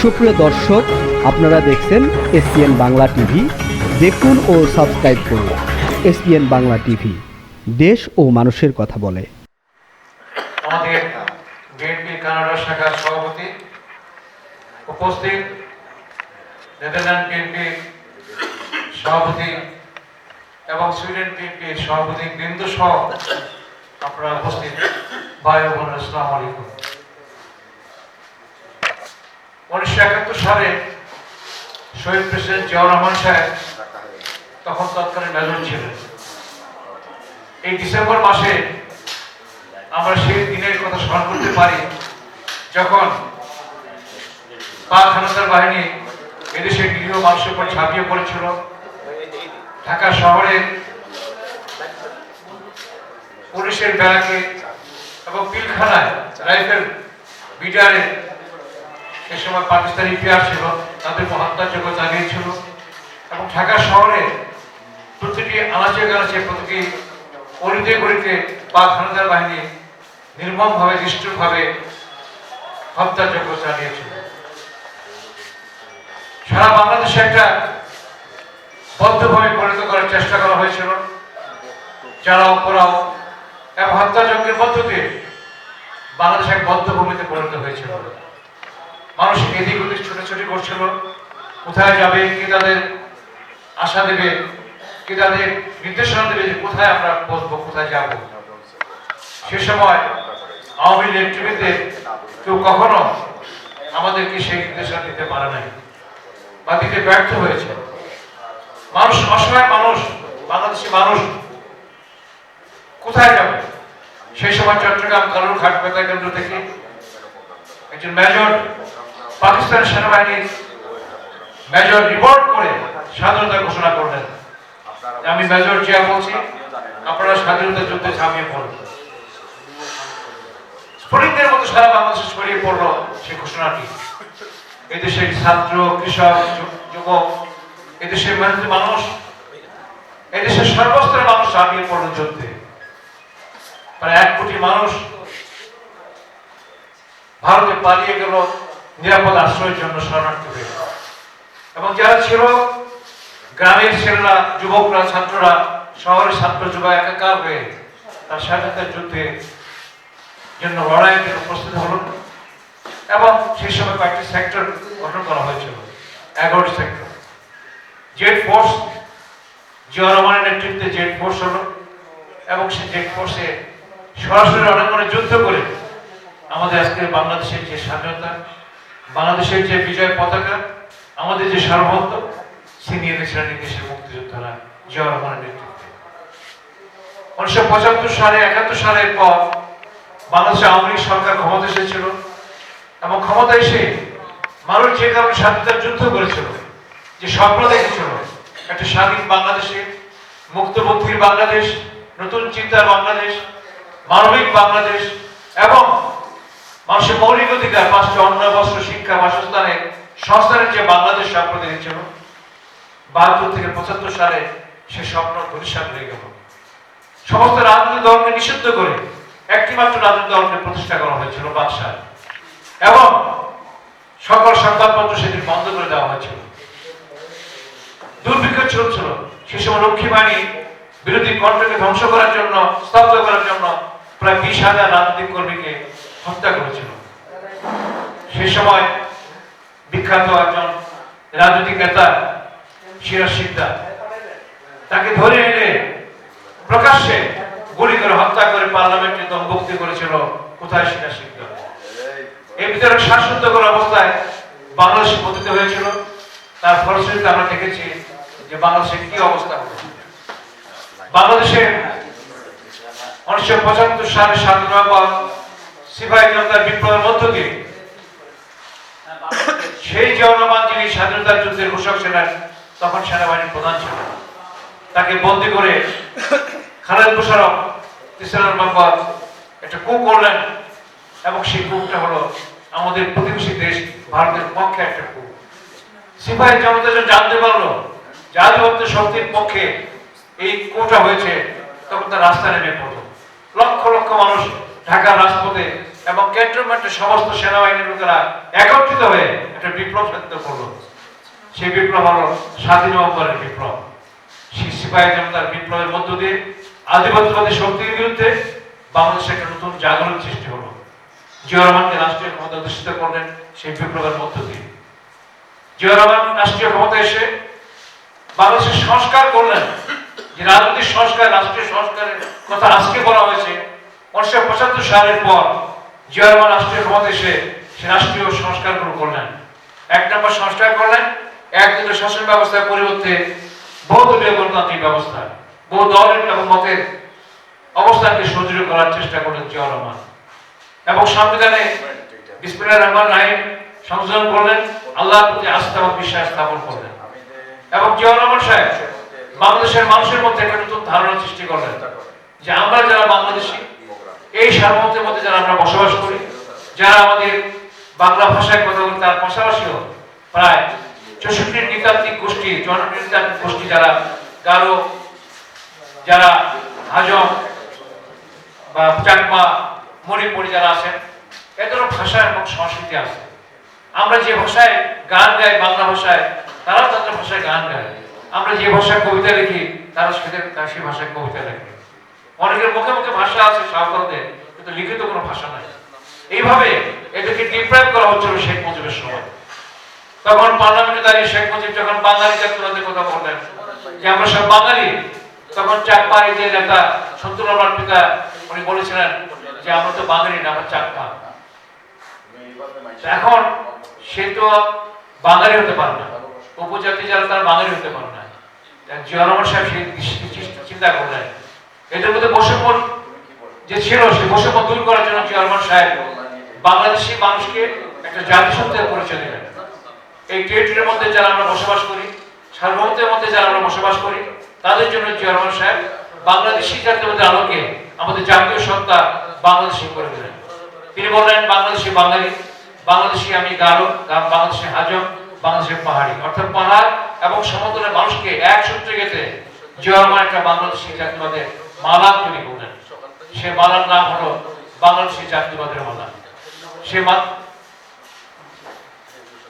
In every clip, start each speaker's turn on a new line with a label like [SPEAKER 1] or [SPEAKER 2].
[SPEAKER 1] সুপ্রিয় দর্শক, আপনারা দেখছেন এসপিএন বাংলা টিভি। দেখুন ও সাবস্ক্রাইব করুন এসপিএন বাংলা টিভি। দেশ ও মানুষের কথা বলে।
[SPEAKER 2] আমাদের বিএনপি কানাডা শাখার সভাপতি উপস্থিত নেদারল্যান্ড বিএনপি সভাপতি এবং সুইডেন বিএনপি সভাপতি বৃন্দ সহ আপনারা উপস্থিত। ভাই বোন আসসালাম আলাইকুম। উনিশশো একাত্তর সালে শহীদ প্রেসিডেন্ট জিয়াউর রহমান সাহেব তখন তৎকালীন মেজর ছিলেন। এই ডিসেম্বর মাসে আমরা সেই দিনের কথা স্মরণ করতে পারি যখন পাক হানাদার বাহিনী এদেশের নিরীহ মানুষের উপর ঝাঁপিয়ে পড়েছিল। ঢাকা শহরে পুলিশের ব্যারাকে এবং পিলখানায় রাইফেল বিডারে সে সময় পাকিস্তানি প্লেয়ার ছিল তাদের হত্যাযোগ্য জানিয়েছিল এবং ঢাকা শহরে প্রতিটি আনাচে গানাচে প্রতিটি অলিতে গলিতে পাক হানাদার বাহিনী নির্মমভাবে, নিষ্ঠুরভাবে হত্যাযজ্ঞ চালিয়েছিল সারা বাংলাদেশে একটা বদ্ধভাবে পরিণত করার চেষ্টা করা হয়েছিল। জ্বালাও পোড়াও এবং হত্যাযজ্ঞের মধ্য দিয়ে বাংলাদেশ এক বদ্ধভূমিতে পরিণত হয়েছিল। মানুষ এদিক ওদিক ছুটোছুটি করছিল কোথায় যাবে, কে তাদের আশা দেবে, কে তাদের নির্দেশনা দেবে যে কোথায় আমরা বসবো, কোথায় যাব। সে সময় আওয়ামী লীগ নেতৃবৃন্দের কেউ কখনো আমাদেরকে সেই নির্দেশনা দিতে পারে নাই বা দিতে ব্যর্থ হয়েছে। মানুষ অসহায় মানুষ, বাংলাদেশি মানুষ কোথায় যাবে? সেই সময় চট্টগ্রাম কালুর ঘাট বেতার কেন্দ্র থেকে একজন মেজর পাকিস্তান সেনাবাহিনীর মেজর রিপোর্ট করে স্বাধীনতা ঘোষণা করলেন। আমি মেজর জিয়া বলছি, আপনারা স্বাধীনতা যুদ্ধে ঝাঁপিয়ে পড়ুন। স্ফটিকদের মতো সারা বাংলাদেশে ছড়িয়ে পড়ল সেই ঘোষণাটি। এদেশের ছাত্র, কৃষক যুবক, এদেশের মেহনতি মানুষ, এদেশের সর্বস্তরের মানুষ ঝাঁপিয়ে পড়ল যুদ্ধে। প্রায় এক কোটি মানুষ ভারতে পালিয়ে গেল নিরাপদ আশ্রয়ের জন্য শরণার্থী হয়ে এবং যারা ছিল, গ্রামের ছেলেরা, যুবকরা, ছাত্ররা, শহরের ছাত্র যুবক একাকার হয়ে তার স্বাধীনতার যুদ্ধে জন্য লড়াইয়ের জন্য প্রস্তুত হলো। এবং সেই সময় কয়েকটি সেক্টর গঠন করা হয়েছিল। এগারোটি সেক্টর। জেড ফোর্স, জিয়া রহমানের নেতৃত্বে জেড ফোর্স হলো। এবং সেই জেড ফোর্সে সরাসরি অনেক যুদ্ধ করে আমাদের আজকে বাংলাদেশের যে স্বাধীনতা বাংলাদেশের যে বিজয় পতাকা, আমাদের যে সার্বভৌমত্ব ছিনিয়ে এনেছিলেন দেশের মুক্তিযোদ্ধারা জিয়া রহমানের নেতৃত্বে। উনিশশো পঁচাত্তর সালে, একাত্তর সালের পর বাংলাদেশে আওয়ামী লীগ সরকার ক্ষমতা এসেছিল এবং ক্ষমতা এসে মানুষ যে কারণে স্বাধীনতার যুদ্ধ করেছিল, যে স্বপ্ন দেখেছিল, একটা স্বাধীন বাংলাদেশে মুক্তবুদ্ধির বাংলাদেশ, নতুন চিন্তার বাংলাদেশ, মানবিক বাংলাদেশ এবং মানুষের মৌলিক অধিকার, পাঁচটি অন্ন, বস্ত্র, শিক্ষা, বাসস্থানের সংস্থানের যে বাংলাদেশ স্বপ্ন দেখেছিল বাহাত্তর থেকে পঁচাত্তর সালে সে স্বপ্ন ধূলিসাৎ হয়ে গেল। সমস্ত রাজনৈতিক দলকে নিষিদ্ধ করে একটি মাত্র রাজনৈতিক দলকে প্রতিষ্ঠা করা হয়েছিল বাদশাহ। এবং সকল সংবাদপত্র সেদিন বন্ধ করে দেওয়া হয়েছিল। দুর্ভিক্ষ চলছিল সে সময় রক্ষী বাহিনী বিরোধী কণ্ঠকে ধ্বংস করার জন্য, স্তব্ধ করার জন্য প্রায় বিশ হাজার রাজনৈতিক কর্মীকে হত্যা করেছিল। সে সময় বিখ্যাত একজন রাজনৈতিক নেতা সিরাজ সিকদার তাকে ধরে এনে প্রকাশ্যে গুলি করে হত্যা করে পার্লামেন্টে দম্ভক্তি করেছিল। কোথায় সিরাজ সিকদার এই ভিতরে শ্বাসরুদ্ধকর অবস্থায় বাংলাদেশে পতিত হয়েছিল। তার ফলশ্রুতিতে আমরা দেখেছি যে বাংলাদেশের কি অবস্থা বাংলাদেশে উনিশশো পঁচাত্তর সালে সাত নভেম্বর সিপাহী জনতার বিপ্লবের মধ্য দিয়ে সেই জিয়াউর যিনি স্বাধীনতার যুদ্ধের ঘোষক ছিলেন, তখন সেনাবাহিনীর প্রধান ছিলেন। তাকে বন্দি করে খালেদ মুশারফ তেসরা নভেম্বর একটা কু করলেন এবং সেই কূপটা হলো আমাদের প্রতিবেশী দেশ ভারতের পক্ষে একটা কূপ। সিপাহী জনতা যখন জানতে পারল যে শক্তির পক্ষে এই কোটা হয়েছে, তখন তার রাস্তা নেমে পড়ল। লক্ষ লক্ষ মানুষ ঢাকার রাজপথে এবং ক্যান্টনমেন্টের সমস্ত সেনাবাহিনীর লোকেরা একত্রিত হয়ে একটা বিপ্লব সাধিত করল। সেই বিপ্লব হলো স্বাধীন নভেম্বরের বিপ্লব। সেই সিপাহী জনতার বিপ্লবের মধ্য দিয়ে আধিপত্যবাদী শক্তির বিরুদ্ধে বাংলাদেশে একটা নতুন জাগরণ সৃষ্টি হলো। জিয়া রহমানকে রাষ্ট্রীয় ক্ষমতা অধিষ্ঠিত করলেন সেই বিপ্লবের মধ্য দিয়ে। জিয়া রহমান রাষ্ট্রীয় ক্ষমতা এসে বাংলাদেশের সংস্কার করলেন। যে রাজনৈতিক সংস্কার, রাষ্ট্রীয় সংস্কারের কথা আজকে বলা হয়েছে উনিশশো পঁচাত্তর সালের পর জিয়া রহমান রাষ্ট্রীয় ক্ষমতা এসে সে রাষ্ট্রীয় সংস্কারগুলো করলেন। এক নম্বর সংস্কার করলেন একদলীয় শাসন ব্যবস্থার পরিবর্তে বহুদলীয় গণতান্ত্রিক ব্যবস্থা বহু দলের এবং মতের অবস্থানকে সুদৃঢ় করার চেষ্টা করলেন জিয়া রহমান এবং সংবিধানে বিসমিল্লাহ রহমান রাহিম সংশোধন করলেন, আল্লাহর প্রতি আস্থা এবং বিশ্বাস স্থাপন করলেন। এবং জিয়া রহমান সাহেব বাংলাদেশের মানুষের মধ্যে একটা নতুন ধারণা সৃষ্টি করলেন যে আমরা যারা বাংলাদেশি এই সার্বভৌমত্বের মধ্যে যারা আমরা বসবাস করি, যারা আমাদের বাংলা ভাষায় কথা বলি, তার পাশাপাশিও প্রায় চৌষট্টি নৃতাত্ত্বিক গোষ্ঠী জননৃতাত্ত্বিক গোষ্ঠী যারা গারো, যারা হাজম বা চাকমা, মণিপুরি যারা আছেন, এদেরও ভাষা এবং সংস্কৃতি আছে। আমরা যে ভাষায় গান গাই বাংলা ভাষায়, তারাও তাদের ভাষায় গান গায়। আমরা যে ভাষায় কবিতা লিখি, তারা সেদের সেই ভাষায় কবিতা লেখে। অনেকের মুখে মুখে ভাষা আছে সাঁওতালদের কিন্তু লিখিত কোনো ভাষা নাই। এইভাবে এদেরকে ডিপ্রাইভ করা হচ্ছিল শেখ মুজিবের সময়। তখন পার্লামেন্টে দাঁড়িয়ে শেখ মুজিব যখন বাঙালি জাতীয়তাদের কথা বললেন, যে আমরা সব বাঙালি, তখন এই যে নেতা সন্তুল পিতা উনি বলেছিলেন যে আমরা তো বাঙালি না, আমরা চাকমা এখন সে তো বাঙালি হতে পারে না। উপজাতি যারা তারা বাঙালি হতে পারে না। জিয়া সাহেব সেই চিন্তা করলেন এদের মধ্যে বৈষম্য যে ছিল, সেই বৈষম্য দূর করার জন্য জিয়া রহমান সাহেব বাংলাদেশি মানুষকে একটা জাতিসত্তার পরিচয় দিলেন। এই টেরিটরির মধ্যে যারা আমরা বসবাস করি, সার্বভৌমত্বের মধ্যে যারা আমরা বসবাস করি, তাদের জন্য জিয়া রহমান সাহেব বাংলাদেশি জাতীয়তার আলোকে আমাদের জাতীয় সত্তা বাংলাদেশি করে দিলেন। তিনি বললেন, বাংলাদেশি বাঙালি, বাংলাদেশি আমি গারো বাংলাদেশি হাজং বাংলাদেশের পাহাড়ি। অর্থাৎ পাহাড় এবং সমতলের মানুষকে এক সূত্রে গেতে জিয়া রহমান একটা বাংলাদেশি জাতীয়বাদের মালা তৈরি করলেন সে মালার নাম হলো বাংলাদেশি জাতীয়বাদের মালা সে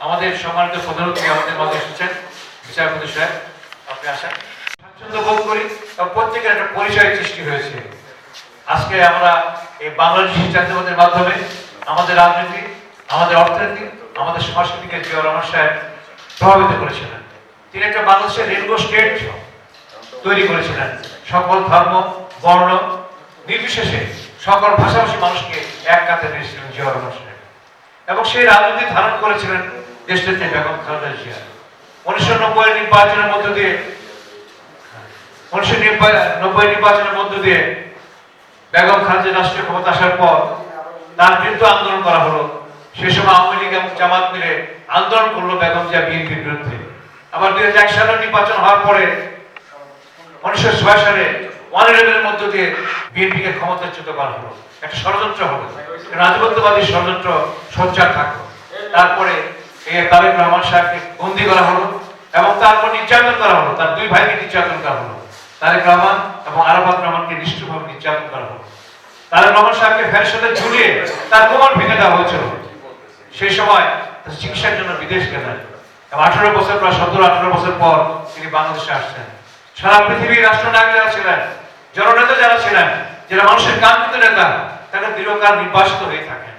[SPEAKER 2] আমাদের সম্মানিত প্রধান অতিথি আমাদের মাঝে এসেছেন, বিচারপতি সাহেব, আপনি আসেন। স্বাচ্ছন্দ্য বোধ করি প্রত্যেকের একটা পরিচয় সৃষ্টি হয়েছে। আজকে আমরা এই বাংলাদেশি জাতীয়বাদের মাধ্যমে আমাদের রাজনীতি, আমাদের অর্থনীতি, আমাদের সংস্কৃতিকে জিয়া রহমান সাহেব প্রভাবিত করেছিলেন। তিনি একটা বাংলাদেশের রেলগো স্টেট তৈরি করেছিলেন। সকল ধর্ম বর্ণ নির্বিশেষে সকল ভাষাভাষী মানুষকে এক কাতে নিয়েছিলেন জিয়া রহমান এবং সেই রাজনীতি ধারণ করেছিলেন দেশনেত্রী বেগম খালেদা জিয়া। উনিশশো নব্বই নির্বাচনের মধ্য দিয়ে, উনিশশো নব্বই নির্বাচনের মধ্য দিয়ে বেগম খালেদা রাষ্ট্রীয় ক্ষমতা আসার পর তার বিরুদ্ধে আন্দোলন করা হলো। সে সময় আওয়ামী লীগ এবং জামাত মিলে আন্দোলন করল বেগম জিয়া বিএনপির বিরুদ্ধে। আবার দুই হাজার এক সালের নির্বাচন হওয়ার পরে, উনিশশো ছয় সালে ওয়ান মধ্য দিয়ে বিএনপিকে ক্ষমতাচ্যুত করা হলো। একটা ষড়যন্ত্র রাজবন্ধবাদী ষড়যন্ত্র সঞ্চার থাকল। তারপরে রহমান সাহেবকে বন্দি করা হলো এবং তারপর নির্যাতন করা হলো। তার দুই ভাইকে নির্যাতন করা হলো। তারেক রহমান এবং আরাফাত রহমানকে নির্যাতন করা হলো। তারেক রহমান সাহেবকে ঝুলিয়ে তার কোমর ভেঙে দেওয়া হয়েছিল। সেই সময় তার চিকিৎসার জন্য বিদেশ গেলেন। এবং আঠারো বছর প্রায় সতেরো, আঠারো বছর পর তিনি বাংলাদেশে আসছেন। সারা পৃথিবীর রাষ্ট্রনায়ক যারা ছিলেন জননেতা যারা ছিলেন, যারা মানুষের কাঙ্ক্ষিত নেতা, তারা দীর্ঘকাল নির্বাসিত হয়ে থাকেন।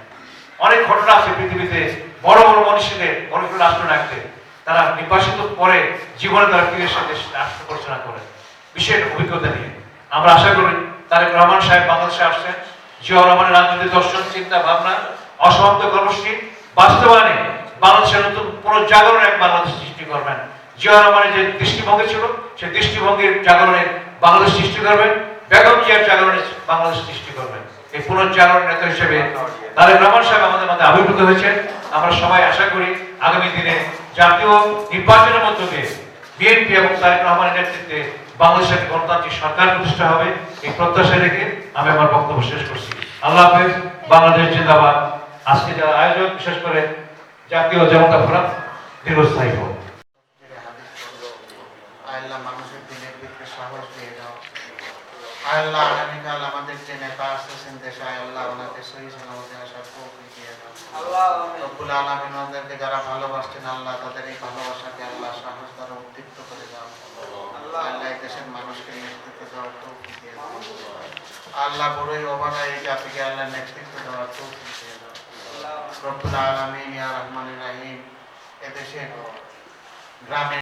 [SPEAKER 2] অনেক ঘটনা আছে পৃথিবীতে, বড় বড় মনীষীদের বড় বড় রাষ্ট্রনায়কদের তারা নির্বাসিত পরে জীবনে তারা ফিরে দেশ রাষ্ট্র পরিচালনা করেন। বিশেষ অভিজ্ঞতা নিয়ে। আমরা আশা করি তারেক রহমান সাহেব বাংলাদেশে আসছেন। জিয়া রহমানের রাজনীতি দর্শন, চিন্তা, ভাবনা, অসমাপ্ত কর্মসূচি, বাস্তবায়নে বাংলাদেশের নতুন পুনর্জাগরণের এক বাংলাদেশ সৃষ্টি করবেন। জিয়া যে দৃষ্টিভঙ্গি ছিল, সেই দৃষ্টিভঙ্গির জাগরণের বাংলাদেশ সৃষ্টি করবেন, বেগম জিয়ার জাগরণের বাংলাদেশ সৃষ্টি করবেন। এই পুনর্জাগরণ নেতা হিসেবে তারেক রহমান সাহেব আমাদের মধ্যে আবির্ভূত হয়েছেন। আমরা সবাই আশা করি আগামী দিনে জাতীয় নির্বাচনের মধ্য দিয়ে বিএনপি এবং তারেক রহমানের নেতৃত্বে বাংলাদেশের গণতান্ত্রিক সরকার প্রতিষ্ঠা হবে। এই প্রত্যাশা রেখে আমি আমার বক্তব্য শেষ করছি। আল্লাহ হাফেজ, বাংলাদেশ জিন্দাবাদ। আজকে যারা আয়োজক, বিশেষ করে জাতীয় জনতা ফোরাম, দীর্ঘস্থায়ী হোক
[SPEAKER 3] আল্লাহ মানুষের দিনের দিকে সাহস দিয়ে দাও। আল্লাহ আগামীকাল আমাদের যে নেতা আসতেছেন দেশে, আল্লাহ ওনাকে সহি সালামতে আসার যারা ভালোবাসছেন, আল্লাহ তাদের এই ভালোবাসাকে আল্লাহ সাহস দ্বারা উদ্দীপ্ত করে দাও। আল্লাহ দেশের মানুষকে নেতৃত্ব দেওয়ার তৌফিক দিয়ে দাও। আল্লাহ বড়ই অবাধা এই জাতিকে আল্লাহ নেতৃত্ব দেওয়ার তৌফিক দিয়ে দাও। রব্বুল আলামিন ইয়া রহমানির রহিম, এদেশের গ্রামে